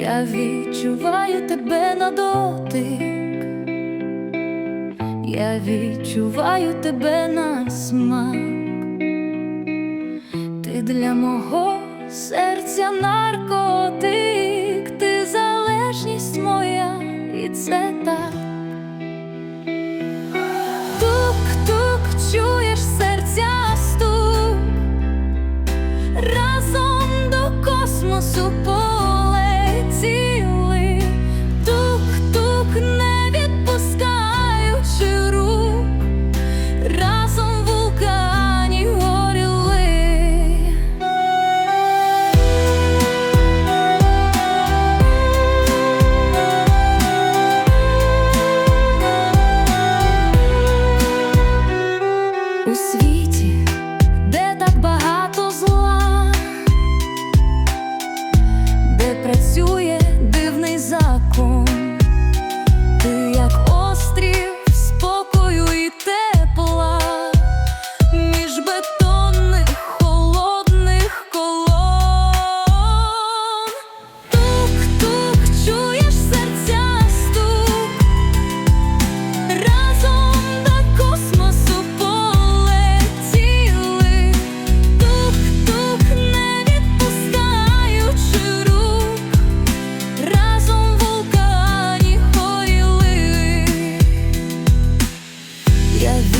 Я відчуваю тебе на дотик, я відчуваю тебе на смак, ти для мого серця наркотик, ти залежність моя, і це так. O seguinte. Yeah.